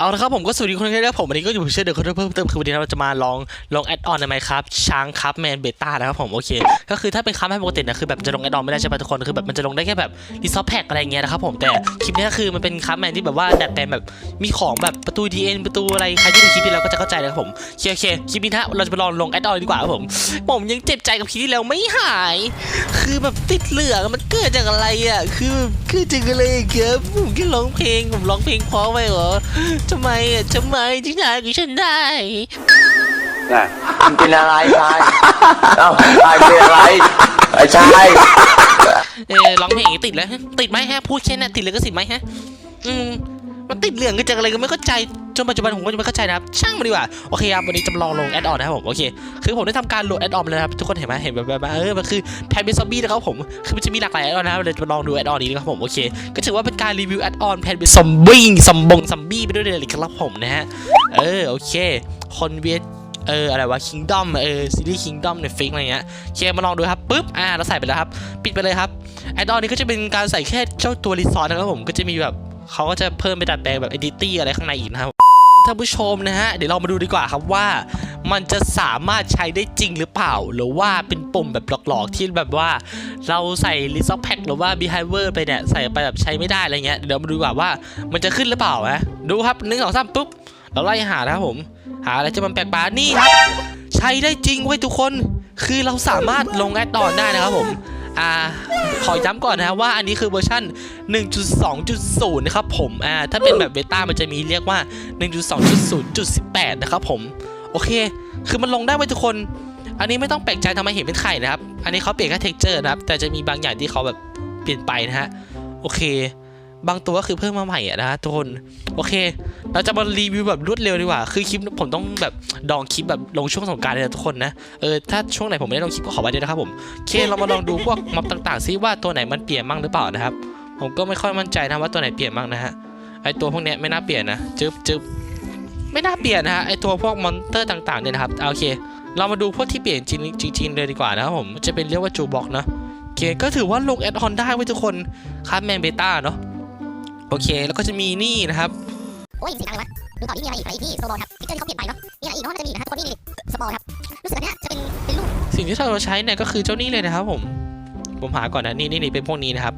เอาละครับผมก็สวัสดีคนที่ได้ผมวันนี้ก็อยู่เชื่อเดี๋ยวเขาเพิ่มเติมคือวันนี้เราจะมาลองลองแอดออนในไหมครับช้างครับแมนเบต้านะครับผมโอเค ก็คือถ้าเป็นครับแมนปกติเนะคือแบบจะลงแอดออนไม่ได้ใช่ปะทุกคนคือแบบมันจะลงได้แค่แบบรีซอสแพ็กอะไรเงี้ยนะครับผมแต่คลิปนี้ก็คือมันเป็นครับแมนที่แบบว่าดัดแปลงแบบมีของแบบประตูดีเอ็นประตูอะไรใครที่ดูคลิปที่แล้วก็จะเข้าใจนะครับผมโอเคโอเคคลิปนี้นะเราจะไปลองลงแอดออนดีกว่าครับผมผมยังเจ็บใจกับคลิปที่แล้วไม่หาย คือแบบติดเหลืองมันเกิดจากอะไรอะคือเกิดจากอะไรครับผมแค่ร้องเพลงผมร้องเพลงเพราะไปเหรอทำไมอะทำไมที่ไหนกับฉันได้ น่ะมันเป็นอะไรชายเอ้าชายเป็นอะไรไอ้ชายเออร้องเพลงอย่างนี้ติดแล้วฮะติดไหมฮะ พูดแค่นั้นติดเลยก็สิทธิ์ไหมฮะ อืม มันติดเหลืองกันจากอะไรก็ไม่เข้าใจจนปัจจุบันผมก็ยังไม่เข้าใจนะครับ ช่างมันดีกว่าโอเคครับวันนี้จะลองลงแอดออนนะครับผมโอเคคือผมได้ทำการโหลดแอดออนเลยนะครับทุกคนเห็นไหมเห็นแบบแบบเออมันคือแพนเบซอมบี้นะครับผมคือมันจะมีหลากหลายแอดออนนะครับเราจะมาลองดูแอดออนนี้นะครับผมโอเคก็ถือว่าเป็นการรีวิวแอดออนแพนเบซอมบี้ซอมบงซอมบี้ไปด้วยเลยครับผมนะฮะเออโอเค คนเวียดเอออะไรวะ Kingdom เออซีรีส์ Kingdom ในฟิกอะไรเงี้ยโอเคมาลองดูครับปุ๊บอ่าเราใส่ไปแล้วครับ ปิดไปเลยครับแอดออนนี้ก็จะเป็นการใส่แค่เจ้าตัวรีซอสนะครับผมก็จะมีแบบ เขาก็จะเพิ่มไปดัดแปลงแบบเอดิตี้อะไรข้างในอีกนะครับท่านผู้ชมนะฮะ เดี๋ยวเรามาดูดีกว่าครับว่า มันจะสามารถใช้ได้จริงหรือเปล่า หรือว่าเป็นปุ่มแบบหลอกๆ ที่แบบว่า เราใส่รีซอสแพ็หรือว่า behavior ไปเนี่ย ใส่ไปแบบใช้ไม่ได้อะไรเงี้ย เดี๋ยวมาดูดีกว่าว่ามันจะขึ้นหรือเปล่านะดูครับหนึ่งสองสามปุ๊บ เราไล่หานะครับผม หาอะไรที่มันแปลกปลานี่ครับ ใช้ได้จริงเว้ยทุกคน คือเราสามารถลงแอดดอนได้นะครับผม อ่าขอย้ำก่อนนะว่าอันนี้คือเวอร์ชัน1.2.0 นะครับผมอ่าถ้าเป็นแบบเบต้ามันจะมีเรียกว่า 1.2.0.18 นะครับผมโอเค คือมันลงได้ไว้ทุกคน อันนี้ไม่ต้องแปลกใจทำไมเห็นเป็นไข่นะครับ อันนี้เขาเปลี่ยนแค่เท็กเจอร์นะครับ แต่จะมีบางอย่างที่เขาแบบเปลี่ยนไปนะฮะ โอเค บางตัวก็คือเพิ่มมาใหม่อะนะฮะทุกคนโอเค เราจะมารีวิวแบบรวดเร็วดีกว่า คือคลิปผมต้องแบบดองคลิปแบบลงช่วงสงการเลยนะทุกคนนะเออถ้าช่วงไหนผมไม่ได้ลงคลิปก็ขอไว้ด้วยนะครับผมโอเคเรามาลองดูพวกม็อบต่างๆซิว่าตัวไหนมันเปลี่ยนบ้างหรือเปล่านะครับ ผมก็ไม่ค่อยมั่นใจนะว่าตัวไหนเปลี่ยนบ้างนะฮะไอตัวพวกเนี้ยไม่น่าเปลี่ยนนะจึ๊บจึ๊บไม่น่าเปลี่ยนนะฮะไอตัวพวกมอนเตอร์ต่างๆเนี่ยนะครับโอเค เรามาดูพวกที่เปลี่ยนจริงจริงเลยดีกว่านะครับผมจะเป็นเรียกว่าจูบ็อกเนาะโอเคก็ถือว่าลงแอดออนได้ไว้ทุกคนคัสแมนเบต้าเนาะ โอเค แล้วก็จะมีนี่นะครับโอ้ยสีอะไรวะดูต่อที่มีอะไรอีกอะไรที่โซโลครับฟิกเกอร์ที่เขาเปลี่ยนไปเนาะมีอะไรอีกเนาะน่าจะมีอีกนะครับทุกคนนี่สปอร์ครับรู้สึกอันเนี้ยจะเป็นเป็นรูปสิ่งที่เราใช้เนี่ยก็คือเจ้านี่เลยนะครับผมผมหาก่อนนะนี่นี่นี่เป็นพวกนี้นะครับ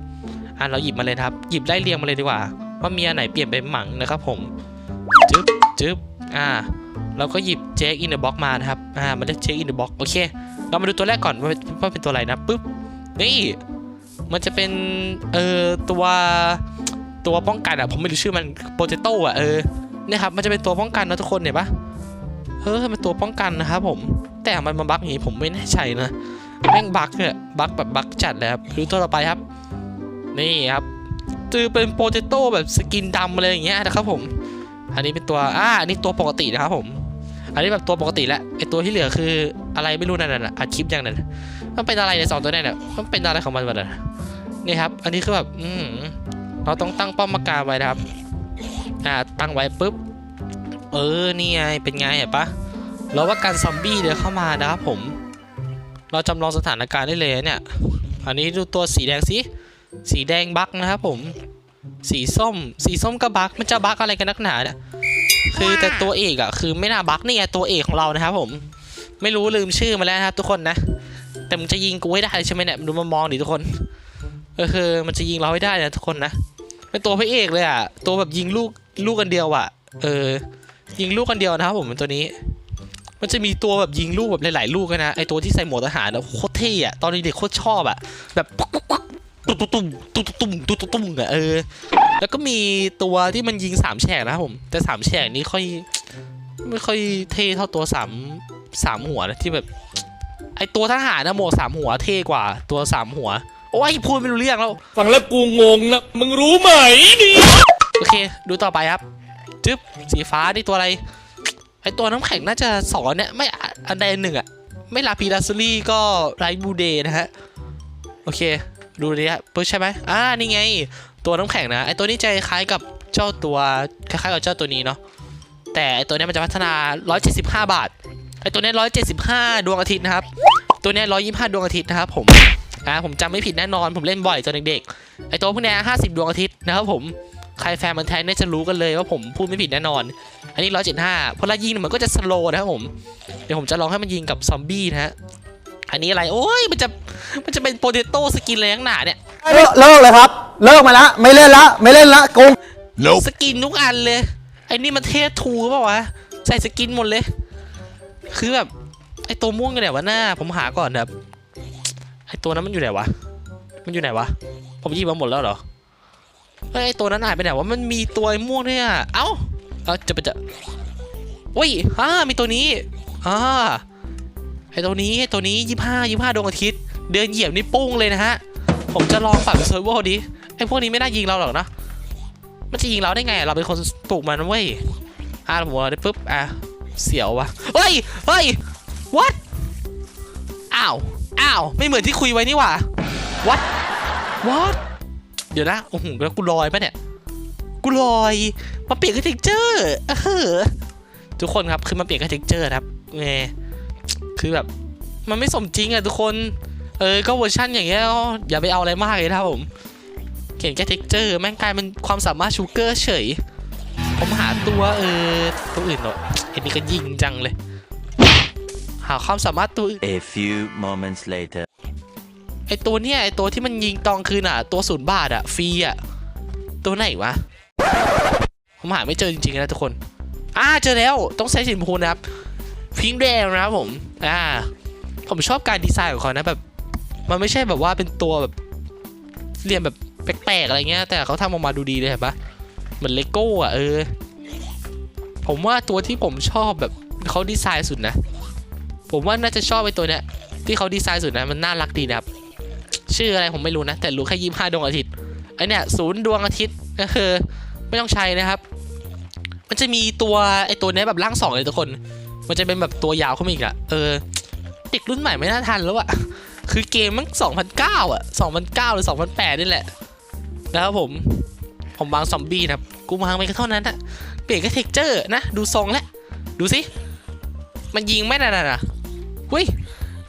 อะเราหยิบมาเลยนะครับหยิบไล่เรียงมาเลยดีกว่าว่ามีอันไหนเปลี่ยนไปหมั่งนะครับผมจึ๊บจึ๊บอ่าเราก็หยิบเจ๊กอินเดอะบ็อกมานะครับอ่ามันเรียกเจ๊กอินเดอะบ็อกโอเค เรามาดูตัวแรกก่อนว่าว่าเป็นตัวอะไรนะปุ๊บนี่มันจะเป็นเอ่อตัว ตัวป้องกันอะผมไม่รู้ชื่อมันโปเตโต้อะเออเนี่ยครับมันจะเป็นตัวป้องกันนะทุกคนเห็นปะเออมันตัวป้องกันนะครับผมแต่มันมาบั๊กอย่างนี้ผมไม่แน่ใจนะแม่งบั๊กเนี่ยบั๊กแบบบั๊กจัดเลยครับดูตัวต่อไปครับ นี่ครับคือเป็นโปเตโต้แบบสกินดำอะไรอย่างเงี้ยนะครับผม อันนี้เป็นตัวอ่าอันนี้ตัวปกตินะครับผมอันนี้แบบตัวปกติแล้วไอตัวที่เหลือคืออะไรไม่รู้นั่นน่ะอัดคลิปอย่างนั้นมันเป็นอะไรในสองตัวเนี่ยเนี่ยมันเป็นอะไรของมันวะเนี่ยนี่ครับ อันนี้คือแบบ อืม เราต้องตั้งป้อมปราการไว้นะครับ อ่า ตั้งไว้ปุ๊บ เออ นี่ไง เป็นไงเห็นปะเราว่าการซอมบี้เดินเข้ามานะครับผม เราจำลองสถานการณ์ได้เลยเนี่ย อันนี้ดูตัวสีแดงสิ สีแดงบั๊กนะครับผม สีส้ม สีส้มก็บั๊กมันจะบั๊กอะไรกันนักหนาเนี่ย คือแต่ตัวเอกอะคือไม่น่าบั๊กนี่ไงตัวเอกของเรานะครับผม ไม่รู้ลืมชื่อมาแล้วนะครับทุกคนนะ แต่มันจะยิงกูให้ได้ใช่ไหมเนี่ย ดูมามองดิทุกคน เออคือมันจะยิงเราให้ได้นะทุกคนนะ เป็นตัวพระเอกเลยอะ ตัวแบบยิงลูกลูกกันเดียวอะเออ ยิงลูกกันเดียวนะครับผมตัวนี้ มันจะมีตัวแบบยิงลูกแบบหลายๆลูกนะ ไอตัวที่ใส่หมวกทหารนะโคตรเท่อะตอนเด็กโคตรชอบอะแบบปุ๊กปุ๊กปุ๊กตุ้มตุ้มตุ้มตุ้มตุ้มตุ้มตุ้มอะเออ แล้วก็มีตัวที่มันยิงสามแฉกนะครับผม แต่สามแฉกนี้ค่อยไม่ค่อยเท่เท่าตัวสามสามหัวนะที่แบบ ไอตัวทหารนะหมวกสามหัวเท่กว่าตัวสามหัว โอ้ยพูดไม่รู้เรื่องแล้ว ฟังแล้วกูงงนะ มึงรู้ไหมนี่โอเค ดูต่อไปครับจึ๊บสีฟ้านี่ตัวอะไร ไอตัวน้ำแข็งน่าจะสองเนี่ย ไม่อะอันใดอันหนึ่งอะไม่ลาพีลาซูรี่ก็ไรบูเดย์นะฮะ โอเค ดูดิฮะปึ๊บใช่ไหมอ่านี่ไง ตัวน้ำแข็งนะไอตัวนี้จะคล้ายกับเจ้าตัวคล้ายๆกับเจ้าตัวนี้เนาะแต่ไอตัวเนี้ยมันจะพัฒนา 175 บาทไอตัวเนี้ย175 ดวงอาทิตย์นะครับ ตัวเนี้ย125 ดวงอาทิตย์นะครับผม อ่าผมจำไม่ผิดแน่นอน ผมเล่นบ่อยตอนเด็กๆไอตัวพวกเนี้ย50ดวงอาทิตย์นะครับผมใครแฟนมันธุ์แท้เนี่ยจะรู้กันเลยว่าผมพูดไม่ผิดแน่นอน อันนี้ร้อยเจ็ดห้าพอเรายิงเนี่ยมันก็จะสโลว์นะครับผมเดี๋ยวผมจะลองให้มันยิงกับซอมบี้นะฮะอันนี้อะไรโอ้ยมันจะมันจะเป็นโปเตโต้สกินอะไรข้างหนาเนี่ยเลิกเลิกเลยครับ เลิกมาละไม่เล่นละไม่เล่นละโกงสกินทุกอันเลยไอ้นี่มันเทสทูเปล่าวะใส่สกินหมดเลย คือแบบไอ้ตัวม่วงอยู่ไหนวะหน้าผมหาก่อนแบบไอ้ ตัวนั้นมันอยู่ไหนวะ มันอยู่ไหนวะ ผมยิบมาหมดแล้วเหรอเฮ้ยไอตัวนั้นหายไปไหนวะ มันมีตัวไอ้ม่วงด้วยอะเอ้า เอาจะไปจะอุ้ยอ่ามีตัวนี้อ่าไอ้ตัวนี้ไอ้ตัวนี้ยี่ห้ายี่ห้าดวงอาทิตย์ เดินเหยียบนี่ปุ้งเลยนะฮะ ผมจะลองปรับเซอร์เวอร์ดิไอ้พวกนี้ไม่น่ายิงเราหรอกนะมันจะยิงเราได้ไง เราเป็นคนปลูกมันเว้ยอ่าผมเอาได้ปุ๊บ อะ เสียววะเฮ้ย เฮ้ย what อ้าว อ้าว ไม่เหมือนที่คุยไว้นี่หว่า what what เดี๋ยวนะ โอ้โหแล้วกูลอยปะเนี่ย กูลอย มาเปลี่ยนกับเท็กเจอร์เออทุกคนครับ คือมาเปลี่ยนกับเท็กเจอร์ครับไงคือแบบ มันไม่สมจริงอะทุกคน เออ ก็เวอร์ชันอย่างเงี้ย อย่าไปเอาอะไรมากเลยนะครับผม เขียนแค่เท็กเจอร์ แม่งกลายเป็นความสามารถชูเกอร์เฉย ผมหาตัวเออ ตัวอื่นหน่อเห็นนี่ก็ยิงจังเลยาความสามารถตัวอื่น A few moments later. ไอตัวเนี้ยไอตัวที่มันยิงตองคืนอะ ตัวศูนย์บาทอะฟรีอะ ตัวไหนวะ ผมหาไม่เจอจริงๆนะทุกคน อ่าเจอแล้วต้องใช้สีชมพูนะครับ พิงแดงนะครับผม อ่า ผมชอบการดีไซน์ของเขานะแบบ มันไม่ใช่แบบว่าเป็นตัวแบบเรียนแบบแปลกๆอะไรเงี้ย แต่เขาทำออกมาดูดีเลยเห็นปะเหมือนเลโก้อะเออ ผมว่าตัวที่ผมชอบแบบเขาดีไซน์สุดนะ ผมว่าน่าจะชอบไอ้ตัวเนี้ยที่เขาดีไซน์สุดนะมันน่ารักดีนะครับ ชื่ออะไรผมไม่รู้นะ แต่รู้แค่ยี่ห้าดวงอาทิตย์ไอเนี่ยศูนย์ดวงอาทิตย์ก็คือไม่ต้องใช้นะครับ มันจะมีตัวไอตัวเนี้ยแบบร่างสองเลยทุกคน มันจะเป็นแบบตัวยาวขึ้นมาอีกอะเออเด็กรุ่นใหม่ไม่น่าทันแล้วอะคือเกมมัน2009อะ2009หรือ2008นี่แหละนะครับผมผมวางซอมบี้นะครับกูวางไปแค่เท่านั้นอะเปลี่ยนแค่เท็กเจอร์นะ ดูทรงแล้วดูสิมันยิงไม่น่ะน่ะ เฮ้ย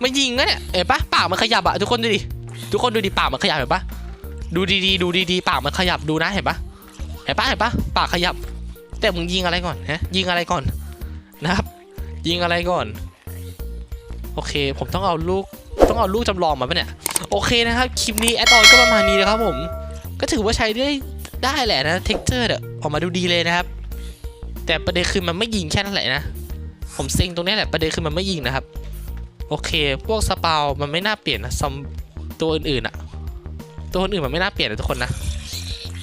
มันยิงนะเนี่ยเห็นปะปากมันขยับอะทุกคนดูดิทุกคนดูดิปากมันขยับเห็นปะดูดีๆดูดีๆปากมันขยับดูนะเห็นปะเห็นปะเห็นปะปากขยับ แต่มึงยิงอะไรก่อนฮะยิงอะไรก่อนนะครับ ยิงอะไรก่อน โอเค ผมต้องเอาลูกต้องเอาลูกจำลองมาปะเนี่ยโอเคนะครับคลิปนี้แอดออนก็ประมาณนี้นะครับผมก็ถือว่าใช้ได้ได้แหละนะเท็กเจอร์ออกมาดูดีเลยนะครับ แต่ประเด็นคือมันไม่ยิงแค่นั้นแหละนะผมเซ็งตรงนี้แหละประเด็นคือมันไม่ยิงนะครับ โอเค พวกสปาวมันไม่น่าเปลี่ยนนะซอมตัวอื่นๆอะตัวอื่นมันไม่น่าเปลี่ยนนะทุกคนนะ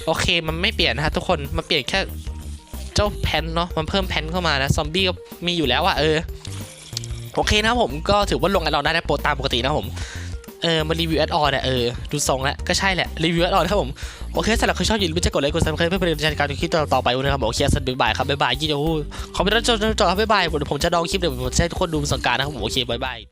โอเคมันไม่เปลี่ยนนะฮะทุกคนมันเปลี่ยนแค่เจ้าแพนเนาะมันเพิ่มแพนเข้ามานะซอมบี้ก็มีอยู่แล้วอะเออโอเคนะผมก็ถือว่าลงแอดออนได้นะโปรตามปกตินะผมเออมารีวิวแอดออนเนี่ยเออดูทรงแล้วก็ใช่แหละรีวิวแอดออนครับผมโอเคสำหรับใครชอบอย่าลืมจะกดไลค์กดซับสไครป์เพื่อเป็นกำลังใจในการดูคลิปต่อๆไปนะครับผมโอเคสวัสดีบ๊ายบายครับบ๊ายบายยี่เดียวขอบคุณที่รับชมจนจบครับบ๊ายบายผมจะดองคลิปเดี๋ยวผมจะให้ทุกคนดูสงการนะครับโอเคบ๊ายบาย